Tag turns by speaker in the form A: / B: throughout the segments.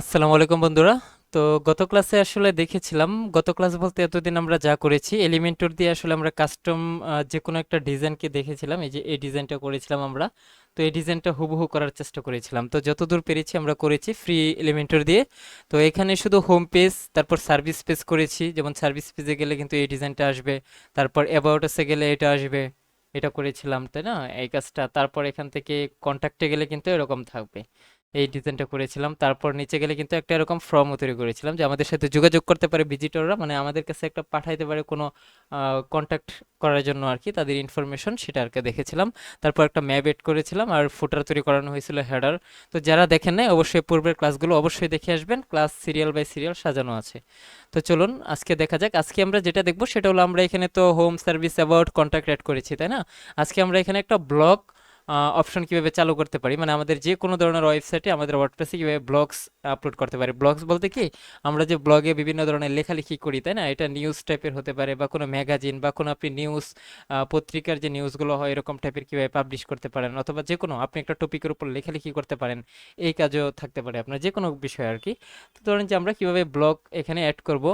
A: আসসালামু আলাইকুম বন্ধুরা। তো গত ক্লাসে আসলে দেখেছিলাম, গত ক্লাস বলতে এতদিন আমরা যা করেছি এলিমেন্টর দিয়ে আসলে আমরা কাস্টম যে কোনো একটা ডিজাইনকে দেখেছিলাম, এই যে এই ডিজাইনটা করেছিলাম আমরা। তো এই ডিজাইনটা হুবহু করার চেষ্টা করেছিলাম। তো যতদূর পেরেছি আমরা করেছি ফ্রি এলিমেন্টর দিয়ে। তো এখানে শুধু হোম পেজ তারপর সার্ভিস পেজ করেছি, যেমন সার্ভিস পেজে গেলে কিন্তু এই ডিজাইনটা আসবে, তারপর অ্যাবাউটাসে গেলে এটা আসবে, এটা করেছিলাম, তাই না? এই কাজটা, তারপর এখান থেকে কন্ট্যাক্টে গেলে কিন্তু এরকম থাকবে। এই ডিজাইনটা করেছিলাম। তারপর নিচে গেলে কিন্তু একটা এরকম ফর্মও তৈরি করেছিলাম যে আমাদের সাথে যোগাযোগ করতে পারে ভিজিটররা মানে আমাদের কাছে একটা পাঠাইতে পারে কোনো কন্ট্যাক্ট করার জন্য আর কি তাদের ইনফরমেশন সেটা আর কি দেখেছিলাম। তারপর একটা ম্যাপ এড করেছিলাম আর ফুটার তৈরি করানো হয়েছিল হেডার তো যারা দেখেন নাই, অবশ্যই পূর্বের ক্লাসগুলো অবশ্যই দেখে আসবেন। ক্লাস সিরিয়াল বাই সিরিয়াল সাজানো আছে। তো চলুন, আজকে দেখা যাক। আজকে আমরা যেটা দেখব সেটা হলো আমরা এখানে তো home service about contact add করেছি, তাই না? আজকে আমরা এখানে একটা ব্লগ অপশন কীভাবে চালু করতে পারি? মানে আমাদের যে কোনো ধরনের ওয়েবসাইটে আমাদের ওয়ার্ডপ্রেসে কীভাবে ব্লগস আপলোড করতে পারি? ব্লগস বলতে কি, আমরা যে ব্লগে বিভিন্ন ধরনের লেখালেখি করি, তাই না? এটা নিউজ টাইপের হতে পারে বা কোনো ম্যাগাজিন বা কোনো আপনি নিউজ পত্রিকার যে নিউজগুলো হয়, এরকম টাইপের কীভাবে পাবলিশ করতে পারেন? অথবা যে কোনো, আপনি একটা টপিকের উপর লেখালেখি করতে পারেন, এই কাজও থাকতে পারে আপনার, যে কোনো বিষয় আর কি। তো ধরেন যে আমরা কীভাবে ব্লগ এখানে অ্যাড করব?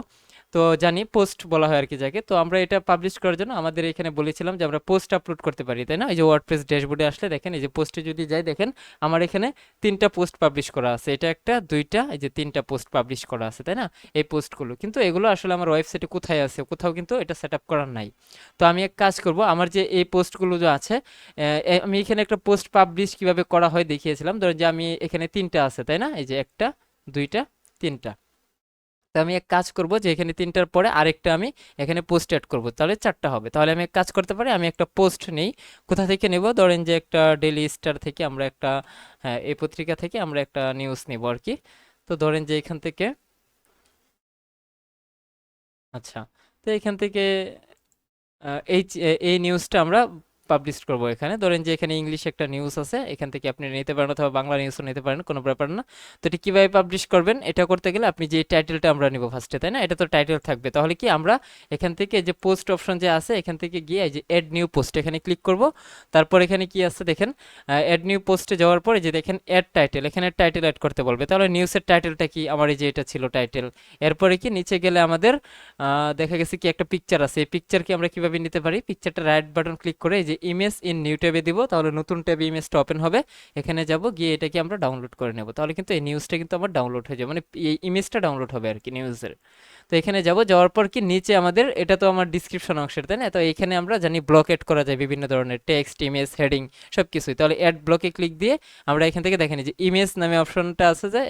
A: তো জানি পোস্ট বলা হয় আর কি যাকে। তো আমরা এটা পাবলিশ করার জন্য আমাদের এখানে বলেছিলাম যে আমরা পোস্ট আপলোড করতে পারি, তাই না? এই যে ওয়ার্ডপ্রেস ড্যাশবোর্ডে আসলে দেখেন, এই যে পোস্টে যদি যাই দেখেন, আমার এখানে তিনটা পোস্ট পাবলিশ করা আছে। এটা একটা, দুইটা, এই যে তিনটা পোস্ট পাবলিশ করা আছে, তাই না? এই পোস্টগুলো কিন্তু এগুলো আসলে আমার ওয়েবসাইটে কোথায় আছে? কোথাও কিন্তু এটা সেট আপ করার নাই। তো আমি এক কাজ করব, আমার যে এই পোস্টগুলো যে আছে আমি এখানে একটা পোস্ট পাবলিশ কীভাবে করা হয় দেখিয়েছিলাম। ধরেন যে আমি এখানে তিনটা আছে, তাই না? এই যে একটা, দুইটা, তিনটা। তো আমি এক কাজ করব যে এখানে তিনটার পরে আরেকটা আমি এখানে পোস্ট অ্যাড করব। তাহলে চারটা হবে। তাহলে আমি এক কাজ করতে পারি, আমি একটা পোস্ট নেই। কোথা থেকে নেব? ধরেন যে একটা ডেইলি স্টার থেকে আমরা একটা হ্যাঁ এই পত্রিকা থেকে আমরা একটা নিউজ নেব আর কি। তো ধরেন যে এখান থেকে আচ্ছা তো এখান থেকে এই এই নিউজটা আমরা পাবলিশ করব এখানে। ধরেন যে এখানে ইংলিশ একটা নিউজ আছে, এখান থেকে আপনি নিতে পারেন অথবা বাংলা নিউজও নিতে পারেন, কোনো ব্যাপার না। তো এটি কীভাবে পাবলিশ করবেন, এটা করতে গেলে আপনি যে টাইটেলটা আমরা নিব ফার্স্টে তাই না? এটা তো টাইটেল থাকবে। তাহলে কি আমরা এখান থেকে যে পোস্ট অপশন যে আছে, এখান থেকে গিয়ে যে অ্যাড নিউ পোস্ট এখানে ক্লিক করব। তারপর এখানে কি আছে দেখেন অ্যাড নিউ পোস্টে যাওয়ার পরে যে দেখেন অ্যাড টাইটেল এখানে টাইটেল অ্যাড করতে বলবে। তাহলে নিউজের টাইটেলটা কি? আমার এই যে এটা ছিল টাইটেল এরপরে কি নিচে গেলে আমাদের দেখা গেছে কি একটা পিকচার আছে। এই পিকচারকে আমরা কীভাবে নিতে পারি? পিকচারটা রাইট বাটন ক্লিক করে এই যে ইমেজ ইন নিউ ট্যাবে দিব, তাহলে নতুন ট্যাবে ইমেজটা ওপেন হবে। এখানে যাব, গিয়ে এটাকে আমরা ডাউনলোড করে নেব। তাহলে কিন্তু এই নিউজটা কিন্তু আমার ডাউনলোড হয়ে যাবে মানে এই ইমেজটা ডাউনলোড হবে আর কি নিউজের তো এখানে যাব, যাওয়ার পর কি নিচে আমাদের, এটা তো আমার ডিসক্রিপশন অংশের, তাই না? তো এখানে আমরা জানি ব্লক এড করা যায়, বিভিন্ন ধরনের টেক্সট ইমেজ হেডিং সব কিছুই তাহলে অ্যাড ব্লকে ক্লিক দিয়ে আমরা এখান থেকে দেখেন এই যে ইমেজ নামে অপশনটা আছে যে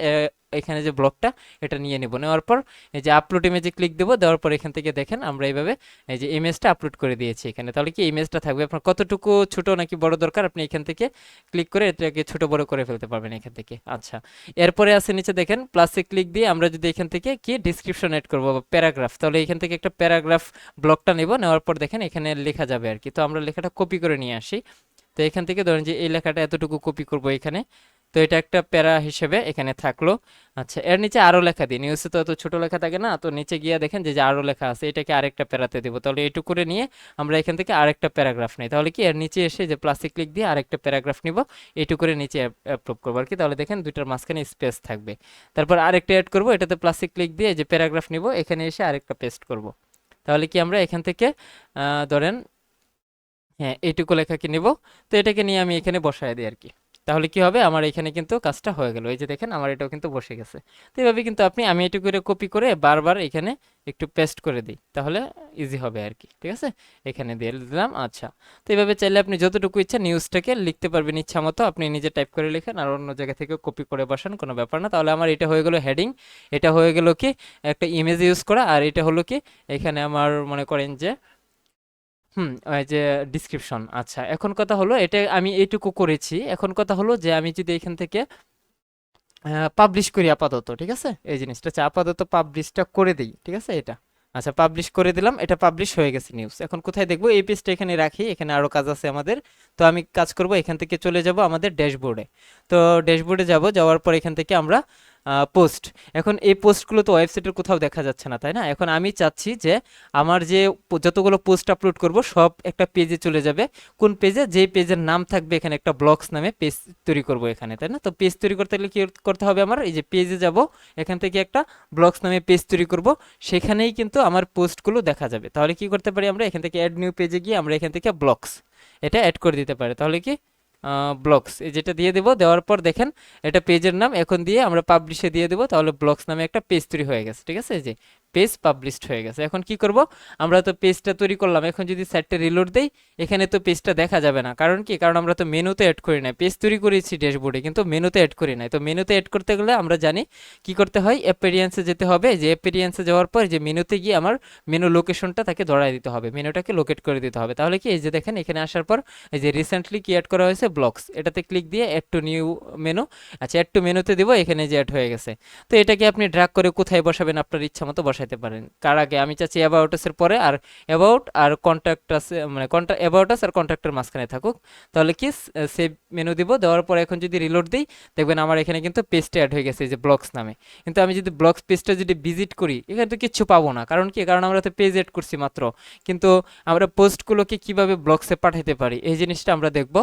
A: এখানে যে ব্লকটা, এটা নিয়ে নেব। নেওয়ার পর এই যে আপলোড ইমেজে ক্লিক দেবো, দেওয়ার পর এখান থেকে দেখেন আমরা এইভাবে এই যে ইমেজটা আপলোড করে দিয়েছি এখানে। তাহলে কি ইমেজটা থাকবে? আপনার কতটুকু ছোট নাকি বড় দরকার, আপনি এখান থেকে ক্লিক করে এটাকে ছোট বড় করে ফেলতে পারবেন এখান থেকে। আচ্ছা এরপরে আছে নিচে দেখেন প্লাসে ক্লিক দিয়ে আমরা যদি এখান থেকে কি ডিসক্রিপশন এড করব বা প্যারাগ্রাফ তাহলে এখান থেকে একটা প্যারাগ্রাফ ব্লকটা নেব। নেওয়ার পর দেখেন এখানে লেখা যাবে আর কি। তো আমরা লেখাটা কপি করে নিয়ে আসি। তো এখান থেকে ধরেন যে এই লেখাটা এতটুকু কপি করব এখানে। তো এটা একটা প্যারা হিসেবে এখানে থাকল। আচ্ছা এর নিচে আরও লেখা দিই। নিউজে তো এত ছোট লেখা থাকে না, তো নিচে গিয়ে দেখেন যে আরও লেখা আছে, এটাকে আরেকটা প্যারাতে দেবো। তাহলে এইটুকু করে নিয়ে আমরা এখান থেকে আরেকটা প্যারাগ্রাফ নিই। তাহলে কি এর নিচে এসে যে প্লাস্টিক ক্লিক দিয়ে আরেকটা প্যারাগ্রাফ নিব এইটুকু করে নিচে অ্যাপ্রুভ করব আর কি। তাহলে দেখেন দুইটার মাঝখানে স্পেস থাকবে। তারপর আরেকটা অ্যাড করব, এটাতে প্লাস্টিক ক্লিক দিয়ে যে প্যারাগ্রাফ নিব, এখানে এসে আরেকটা পেস্ট করব। তাহলে কি আমরা এখান থেকে ধরেন হ্যাঁ এইটুকু লেখাকে নিব। তো এটাকে নিয়ে আমি এখানে বসায় দিই আর কি। তাহলে কি হবে? আমার এখানে কিন্তু কাজটা হয়ে গেল। এই যে দেখেন, আমার এটাও কিন্তু বসে গেছে। তো এইভাবে কিন্তু আপনি, আমি এটুকু করে কপি করে বারবার এখানে একটু পেস্ট করে দিই। তাহলে ইজি হবে আর কি ঠিক আছে? এখানে দিয়ে দিলাম আচ্ছা। তো এইভাবে চাইলে আপনি যতটুকু ইচ্ছা নিউজটাকে লিখতে পারবেন ইচ্ছা মতো। আপনি নিজে টাইপ করে লেখেন আর অন্য জায়গা থেকে কপি করে বসান, কোনো ব্যাপার না। তাহলে আমার এটা হয়ে গেল হেডিং এটা হয়ে গেল কি? একটা ইমেজ ইউজ করা। আর এটা হলো কি? এখানে আমার মনে করেন যে হুম ওই যে ডিসক্রিপশন আচ্ছা এখন কথা হলো এটা আমি এইটুকু করেছি, এখন কথা হলো যে আমি যদি এখান থেকে পাবলিশ করি আপাতত, ঠিক আছে? এই জিনিসটা হচ্ছে আপাতত পাবলিশটা করে দিই, ঠিক আছে? এটা আচ্ছা পাবলিশ করে দিলাম, এটা পাবলিশ হয়ে গেছে নিউজ এখন কোথায় দেখব? এই পেজটা এখানে রাখি, এখানে আরও কাজ আছে আমাদের। তো আমি কাজ করব, এখান থেকে চলে যাব আমাদের ড্যাশবোর্ডে তো ড্যাশবোর্ডে যাব, যাওয়ার পর এখান থেকে আমরা পোস্ট এখন এই পোস্টগুলো তো ওয়েবসাইটের কোথাও দেখা যাচ্ছে না, তাই না? এখন আমি চাচ্ছি যে আমার যে যতগুলো পোস্ট আপলোড করব, সব একটা পেজে চলে যাবে। কোন পেজে যে পেজের নাম থাকবে এখানে একটা ব্লগস নামে পেজ তৈরি করব এখানে, তাই না? তো পেজ তৈরি করতে গেলে কি করতে হবে আমার? এই যে পেজে যাব, এখান থেকে একটা ব্লগস নামে পেজ তৈরি করব, সেখানেই কিন্তু আমার পোস্টগুলো দেখা যাবে। তাহলে কি করতে পারি আমরা? এখান থেকে অ্যাড নিউ পেজে গিয়ে আমরা এখান থেকে ব্লগস এটা অ্যাড করে দিতে পারি। তাহলে কি? ব্লগস যেটা দিয়ে দেবো, দেওয়ার পর দেখেন, এটা পেজের নাম, এখন দিয়ে আমরা পাবলিশে দিয়ে দেবো, তাহলে ব্লগস নামে একটা পেজ তৈরি হয়ে গেছে, ঠিক আছে? যে পেজ পাবলিশড হয়ে গেছে। এখন কি করব? আমরা তো পেজটা তৈরি করলাম। এখন যদি সাইটটা রিলোড দেই, এখানে তো পেজটা দেখা যাবে না। কারণ কি? কারণ আমরা তো মেনুতে অ্যাড করি নাই। পেজ তৈরি করেছি ড্যাশবোর্ডে কিন্তু মেনুতে অ্যাড করি নাই। তো মেনুতে অ্যাড করতে গেলে আমরা জানি কি করতে হয়? অ্যাপেরিয়েন্সে যেতে হবে। যে অ্যাপেরিয়েন্সে যাওয়ার পর যে মেনুতে গিয়ে আমার মেনু লোকেশনটা তাকে ধরায় দিতে হবে। মেনুটাকে লোকেট করে দিতে হবে। তাহলে কি? এই যে দেখেন, এখানে আসার পর এই যে রিসেন্টলি কি অ্যাড করা হয়েছে? ব্লগস এটাতে ক্লিক দিয়ে অ্যাড টু নিউ মেনু আচ্ছা অ্যাড টু মেনুতে দিব। এখানে যে অ্যাড হয়ে গেছে। তো এটাকে আপনি ড্রাগ করে কোথায় বসাবেন? আপনার ইচ্ছা মতো বসাইতে পারেন। কার আগে? আমি চাচ্ছি অ্যাবাউটাসের পরে আর অ্যাবাউট আর কন্ট্যাক্টাসে মানে কন্ট্যাক্ট অ্যাবাউটাস আর কন্ট্যাক্টের মাঝখানে থাকুক। তাহলে কি সেভ মেনু দিব, দেওয়ার পরে এখন যদি রিলোড দিই, দেখবেন আমার এখানে কিন্তু পেজটা অ্যাড হয়ে গেছে এই যে ব্লগস নামে। কিন্তু আমি যদি ব্লগস পেজটা যদি ভিজিট করি, এখানে তো কিচ্ছু পাবো না। কারণ কি? কারণ আমরা তো পেজ এড করছি মাত্র। কিন্তু আমরা পোস্টগুলোকে কীভাবে ব্লগসে পাঠাতে পারি? এই জিনিসটা আমরা দেখব।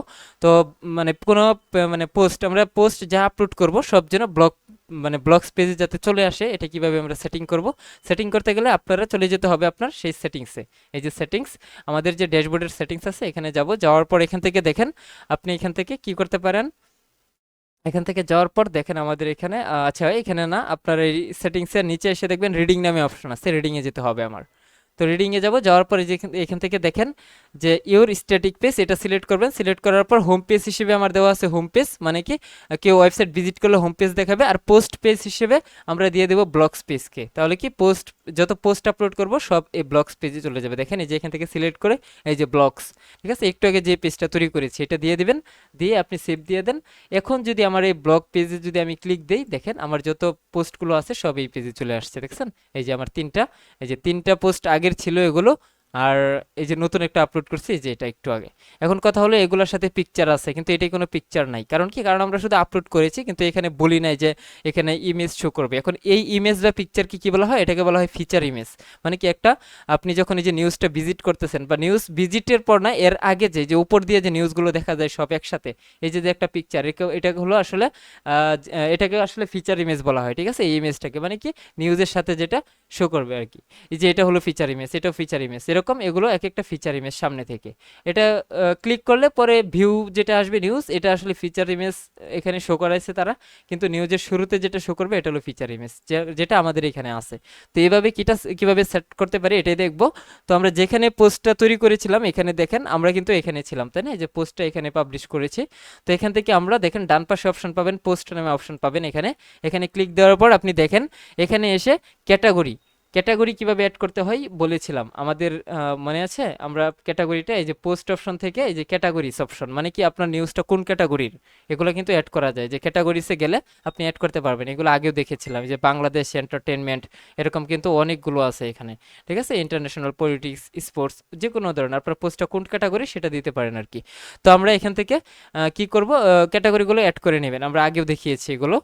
A: তো মানে কোনো মানে পোস্ট আমরা পোস্ট যা আপলোড করব, সব যেন ব্লগ মানে ব্লগস পেজে যাতে চলে আসে, এটা কীভাবে আমরা সেটিং করব? সেটিং করতে গেলে আপনারা চলে যেতে হবে আপনার সেই সেটিংসে এই যে সেটিংস আমাদের যে ড্যাশবোর্ডের সেটিংস আছে, এখানে যাব। যাওয়ার পর এখান থেকে দেখেন, আপনি এখান থেকে কি করতে পারেন? এখান থেকে যাওয়ার পর দেখেন আমাদের এখানে আচ্ছা এখানে না, আপনার এই সেটিংসের নিচে এসে দেখবেন রিডিং নামে অপশন আছে রিডিংয়ে যেতে হবে আমার। তো রিডিংয়ে যাব, যাওয়ার পরে এখান- থেকে দেখেন যে ইউর স্ট্যাটিক পেজ এটা সিলেক্ট করবেন। সিলেক্ট করার পর হোম পেজ হিসেবে আমার দেওয়া আছে হোম পেজ মানে কি, কেউ ওয়েবসাইট ভিজিট করলে হোম পেজ দেখাবে আর পোস্ট পেজ হিসেবে আমরা দিয়ে দেবো ব্লগস পেজকে তাহলে কি পোস্ট যত পোস্ট আপলোড করব, সব এই ব্লগস পেজে চলে যাবে। দেখেন এই যে এখান থেকে সিলেক্ট করে এই যে ব্লগস ঠিক আছে? একটু আগে যে পেজটা তৈরি করেছি, এটা দিয়ে দিবেন, দিয়ে আপনি সেভ দিয়ে দেন। এখন যদি আমার এই ব্লগ পেজে যদি আমি ক্লিক দিই, দেখেন আমার যত পোস্টগুলো আছে, সব এই পেজে চলে আসছে, দেখছেন? এই যে আমার তিনটা, এই যে তিনটা পোস্ট আগের ছিল এগুলো আর এই যে নতুন একটা আপলোড করছি যে এটা একটু আগে। এখন কথা হলো এগুলোর সাথে পিকচার আছে, কিন্তু এটাই কোনো পিকচার নাই। কারণ কি? কারণ আমরা শুধু আপলোড করেছি, কিন্তু এখানে বলি নাই যে এখানে ইমেজ শো করবে। এখন এই ইমেজ বা পিকচারকে কি বলা হয়? এটাকে বলা হয় ফিচার ইমেজ মানে কি একটা, আপনি যখন এই যে নিউজটা ভিজিট করতেছেন বা নিউজ ভিজিটের পর না, এর আগে যে যে উপর দিয়ে যে নিউজগুলো দেখা যায় সব একসাথে, এই যে একটা পিকচার এটা হলো আসলে এটাকে আসলে ফিচার ইমেজ বলা হয়, ঠিক আছে? এই ইমেজটাকে মানে কি? নিউজের সাথে যেটা শো করবে আর কি। এই যে, এটা হলো ফিচার ইমেজ এটাও ফিচার ইমেজ এরকম এগুলো এক একটা ফিচার ইমেজ সামনে থেকে। এটা ক্লিক করলে পরে ভিউ যেটা আসবে নিউজ এটা আসলে ফিচার ইমেজ এখানে শো করাইছে তারা। কিন্তু নিউজের শুরুতে যেটা শো করবে এটা হলো ফিচার ইমেজ যেটা আমাদের এখানে আছে। তো এইভাবে কিটা, কীভাবে সেট করতে পারি এটাই দেখব। তো আমরা যেখানে পোস্টটা তৈরি করেছিলাম, এখানে দেখেন আমরা কিন্তু এখানে ছিলাম, তাই না? যে পোস্টটা এখানে পাবলিশ করেছি। তো এখান থেকে আমরা দেখেন ডান পাশে অপশন পাবেন পোস্ট নামে অপশন পাবেন এখানে। এখানে ক্লিক দেওয়ার পর আপনি দেখেন, এখানে এসে ক্যাটাগরি ক্যাটাগরি কীভাবে অ্যাড করতে হয় বলেছিলাম। আমাদের মনে আছে? আমরা ক্যাটাগরিটা এই যে পোস্ট অপশন থেকে এই যে ক্যাটাগরিজ অপশন মানে কি আপনার নিউজটা কোন ক্যাটাগরির এগুলো কিন্তু অ্যাড করা যায়। যে ক্যাটাগরিসে গেলে আপনি অ্যাড করতে পারবেন। এগুলো আগেও দেখেছিলাম যে বাংলাদেশ এন্টারটেনমেন্ট এরকম কিন্তু অনেকগুলো আছে এখানে। ঠিক আছে? ইন্টারন্যাশনাল পলিটিক্স স্পোর্টস যে কোনো ধরনের। আপনার পোস্টটা কোন ক্যাটাগরি সেটা দিতে পারেন আর কি। তো আমরা এখান থেকে কি করব? ক্যাটাগরিগুলো অ্যাড করে নেবেন। আমরা আগেও দেখিয়েছি এগুলো।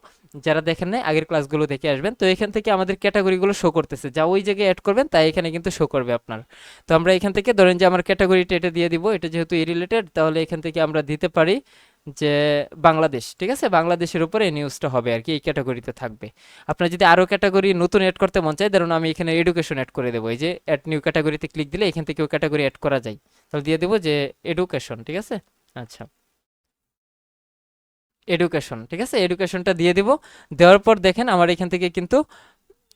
A: যারা দেখেন নাই, আগের ক্লাসগুলো দেখে আসবেন। তো এখান থেকে আমাদের ক্যাটাগরিগুলো শো করতেছে। যা ওই জায়গায় অ্যাড করবেন, তাই এখানে কিন্তু শো করবে আপনার। তো আমরা এখান থেকে ধরেন যে আমার ক্যাটাগরিটা এটা দিয়ে দিব, এটা যেহেতু এই রিলেটেড তাহলে এখান থেকে আমরা দিতে পারি যে বাংলাদেশ, ঠিক আছে? বাংলাদেশের উপরে নিউজটা হবে আর কি, এই ক্যাটাগরিতে থাকবে। আপনার যদি আরও ক্যাটাগরি নতুন অ্যাড করতে মন চায়, ধরুন আমি এখানে এডুকেশন অ্যাড করে দেবো, এই যে অ্যাড নিউ ক্যাটাগরিতে ক্লিক দিলে এখান থেকেও ক্যাটাগরি অ্যাড করা যায়। তাহলে দিয়ে দেবো যে এডুকেশন ঠিক আছে? আচ্ছা। এডুকেশন ঠিক আছে? এডুকেশনটা দিয়ে দিব। দেওয়ার পর দেখেন আমার এখান থেকে কিন্তু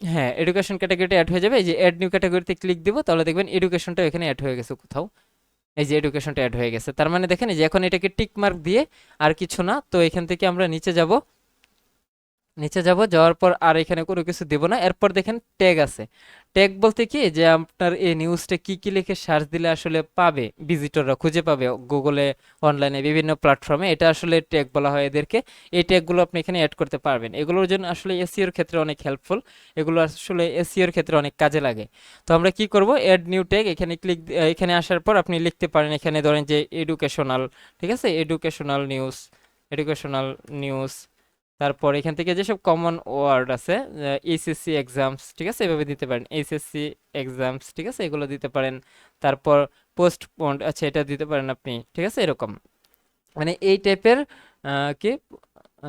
A: হ্যাঁ এডুকেশন ক্যাটাগরিটা অ্যাড হয়ে যাবে। এই যে অ্যাড নিউ ক্যাটাগরিতে ক্লিক দিব, তাহলে দেখবেন এডুকেশনটা এখানে অ্যাড হয়ে গেছে কোথাও। এই যে এডুকেশনটা অ্যাড হয়ে গেছে। তার মানে দেখেন যে এখন এটাকে টিক মার্ক দিয়ে আর কিছু না, তো এখান থেকে আমরা নিচে যাব। নিচে যাব, যাওয়ার পর আর এখানে কোনো কিছু দেব না। এরপর দেখেন ট্যাগ আছে। ট্যাগ বলতে কি যে আপনার এই নিউজটা কি কি লিখে সার্চ দিলে আসলে পাবে ভিজিটররা খুঁজে পাবে। গুগলে অনলাইনে বিভিন্ন প্ল্যাটফর্মে এটা আসলে ট্যাগ বলা হয় এদেরকে। এই ট্যাগগুলো আপনি এখানে অ্যাড করতে পারবেন। এগুলোর জন্য আসলে এসিওর ক্ষেত্রে অনেক হেল্পফুল এগুলো আসলে এসিওর ক্ষেত্রে অনেক কাজে লাগে। তো আমরা কি করব? অ্যাড নিউ ট্যাগ এখানে ক্লিক এখানে আসার পর আপনি লিখতে পারেন এখানে ধরেন যে এডুকেশনাল ঠিক আছে? এডুকেশনাল নিউজ এডুকেশনাল নিউজ তারপর এখান থেকে যেসব কমন ওয়ার্ড আছে এইচএসসি এক্সামস ঠিক আছে? এভাবে দিতে পারেন। এইচএসসি এক্সামস ঠিক আছে? এগুলো দিতে পারেন। তারপর পোস্ট পন্ড আচ্ছা এটা দিতে পারেন আপনি, ঠিক আছে? এরকম। মানে এই টাইপের কি?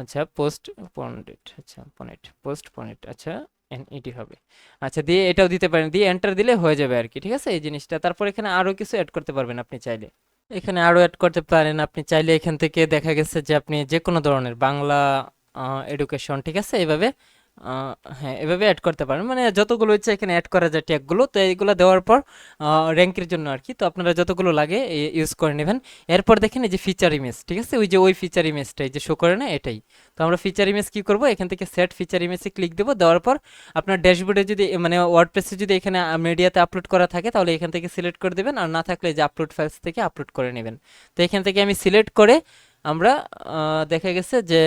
A: আচ্ছা পোস্ট পন্ডিট আচ্ছা পনেট পোস্ট পনেট আচ্ছা এনইডি হবে। আচ্ছা দিয়ে এটাও দিতে পারেন। দিয়ে এন্টার দিলে হয়ে যাবে আর কি, ঠিক আছে? এই জিনিসটা। তারপর এখানে আরও কিছু অ্যাড করতে পারবেন আপনি চাইলে। এখানে আরও অ্যাড করতে পারেন। আপনি চাইলে এখান থেকে দেখা গেছে যে আপনি যে কোনো ধরনের বাংলা এডুকেশন ঠিক আছে? এভাবে হ্যাঁ এভাবে অ্যাড করতে পারেন। মানে যতগুলো ইচ্ছা এখানে অ্যাড করা যায় ট্যাগগুলো তো এইগুলো দেওয়ার পর র্যাঙ্কের জন্য আর কি। তো আপনারা যতগুলো লাগে ইউজ করে নেবেন। এরপর দেখেন এই যে ফিচার ইমেজ ঠিক আছে? ওই যে ওই ফিচার ইমেজটা এই যে শো করে না, এটাই। তো আমরা ফিচার ইমেজ কী করব? এখান থেকে সেট ফিচার ইমেজে ক্লিক দেবো। দেওয়ার পর, আপনার ড্যাশবোর্ডে যদি মানে ওয়ার্ডপ্রেসে যদি এখানে মিডিয়াতে আপলোড করা থাকে, তাহলে এখান থেকে সিলেক্ট করে দেবেন। আর না থাকলে যে আপলোড ফাইলস থেকে আপলোড করে নেবেন। তো এখান থেকে আমি সিলেক্ট করে আমরা দেখা গেছে যে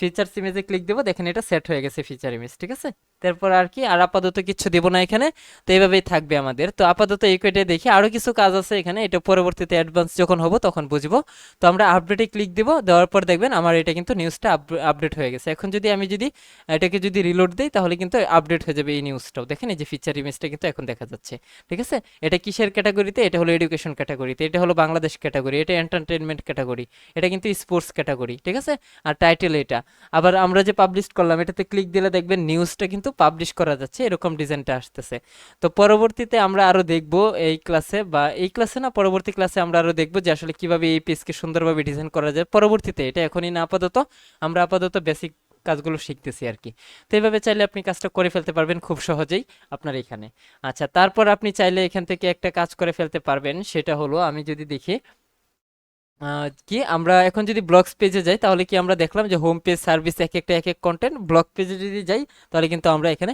A: ফিচার্স ইমেজে ক্লিক দেবো দেখেন এটা সেট হয়ে গেছে ফিচার ইমেজ ঠিক আছে? তারপর আর কি, আর আপাতত কিছু দেব না এখানে। তো এইভাবেই থাকবে আমাদের। তো আপাতত এই কয়টাই দেখি। আরও কিছু কাজ আছে এখানে, এটা পরবর্তীতে অ্যাডভান্স যখন হব তখন বুঝব। তো আমরা আপডেটে ক্লিক দেবো, দেওয়ার পর দেখবেন আমার এটা কিন্তু নিউজটা আপডেট হয়ে গেছে। এখন যদি আমি যদি এটাকে যদি রিলোড দিই, তাহলে কিন্তু আপডেট হয়ে যাবে এই নিউজটাও দেখেন এই যে ফিচার ইমেজটা কিন্তু এখন দেখা যাচ্ছে। ঠিক আছে? এটা কিসের ক্যাটাগরিতে এটা হলো এডুকেশন ক্যাটাগরিতে এটা হলো বাংলাদেশ ক্যাটাগরি এটা এন্টারটেনমেন্ট ক্যাটাগরি এটা কিন্তু স্পোর্টস ক্যাটাগরি ঠিক আছে? আর টাইটেল এটা। আবার আমরা যে পাবলিশ করলাম, এটাতে ক্লিক দিলে দেখবেন নিউজটা কিন্তু পাবলিশ করা যাচ্ছে, এরকম ডিজাইনটা আসতেছে। তো পরবর্তীতে আমরা আরও দেখব এই ক্লাসে বা এই ক্লাসে না, পরবর্তী ক্লাসে আমরা আরও দেখব যে আসলে কীভাবে এই পেজকে সুন্দরভাবে ডিজাইন করা যায়। পরবর্তীতে এটা এখনই না, আপাতত আমরা আপাতত বেসিক কাজগুলো শিখতেছি আর কি। তো এইভাবে চাইলে আপনি কাজটা করে ফেলতে পারবেন খুব সহজেই আপনার এখানে। আচ্ছা তারপর আপনি চাইলে এখান থেকে একটা কাজ করে ফেলতে পারবেন, সেটা হলো আমি যদি দেখি কি, আমরা এখন যদি ব্লগস পেজে যাই, তাহলে কি আমরা দেখলাম যে হোম পেজ সার্ভিস এক একটা, এক এক কন্টেন্ট ব্লগ পেজে যদি যাই, তাহলে কিন্তু আমরা এখানে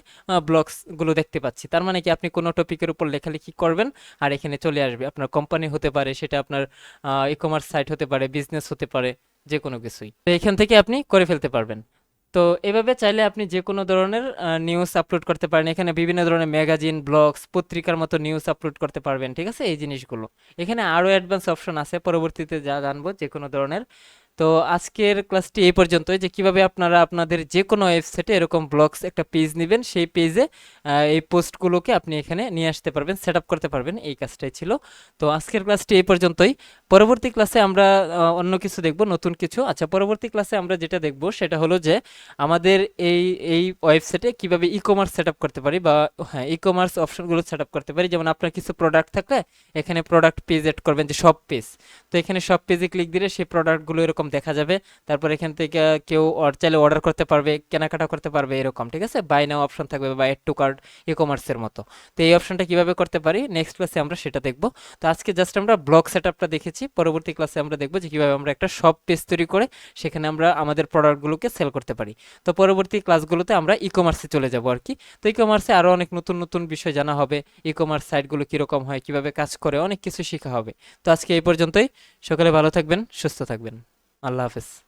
A: ব্লগসগুলো দেখতে পাচ্ছি। তার মানে কি, আপনি কোনো টপিকের উপর লেখালেখি করবেন আর এখানে চলে আসবে। আপনার কোম্পানি হতে পারে, সেটা আপনার ই কমার্স সাইট হতে পারে বিজনেস হতে পারে যে কোনো কিছুই। তো এখান থেকে আপনি করে ফেলতে পারবেন। তো এভাবে চাইলে আপনি যে কোনো ধরনের নিউজ আপলোড করতে পারেন। এখানে বিভিন্ন ধরনের ম্যাগাজিন ব্লগস পত্রিকার মতো নিউজ আপলোড করতে পারবেন, ঠিক আছে? এই জিনিসগুলো। এখানে আরও অ্যাডভান্স অপশন আছে, পরবর্তীতে যা জানব যে কোনো ধরনের। তো আজকের ক্লাসটি এই পর্যন্তই যে কীভাবে আপনারা আপনাদের যে কোনো ওয়েবসাইটে এরকম ব্লগস একটা পেজ নেবেন, সেই পেজে এই পোস্টগুলোকে আপনি এখানে নিয়ে আসতে পারবেন সেট করতে পারবেন। এই কাজটাই ছিল। তো আজকের ক্লাসটি এই পর্যন্তই। পরবর্তী ক্লাসে আমরা অন্য কিছু দেখব, নতুন কিছু। আচ্ছা পরবর্তী ক্লাসে আমরা যেটা দেখব সেটা হলো যে আমাদের এই এই ওয়েবসাইটে কীভাবে ই কমার্স সেট করতে পারি বা হ্যাঁ ই কমার্স অপশনগুলো সেট করতে পারি। যেমন আপনার কিছু প্রোডাক্ট থাকলে এখানে প্রোডাক্ট পেজ এড করবেন যে সব পেজ তো এখানে সব পেজে ক্লিক দিলে সেই প্রোডাক্টগুলো এরকম দেখা যাবে। তারপর এখান থেকে কেউ চাইলে অর্ডার করতে পারবে, কেনাকাটা করতে পারবে এরকম, ঠিক আছে? বাই নাও অপশন থাকবে বা এড টু কার্ড ই কমার্সের মতো। তো এই অপশনটা কীভাবে করতে পারি? নেক্সট ক্লাসে আমরা সেটা দেখব। তো আজকে জাস্ট আমরা ব্লগ সেট দেখেছি। পরবর্তী ক্লাসে আমরা দেখব যে কীভাবে আমরা একটা শপ পেজ তৈরি করে সেখানে আমরা আমাদের প্রোডাক্টগুলোকে সেল করতে পারি। তো পরবর্তী ক্লাসগুলোতে আমরা ই কমার্সে চলে যাব আর কি তো ই কমার্সে আরও অনেক নতুন নতুন বিষয় জানা হবে। ই কমার্স সাইটগুলো কীরকম হয়, কীভাবে কাজ করে, অনেক কিছু শেখা হবে। তো আজকে এই পর্যন্তই। সকালে ভালো থাকবেন, সুস্থ থাকবেন। আল্লাহ হাফেজ।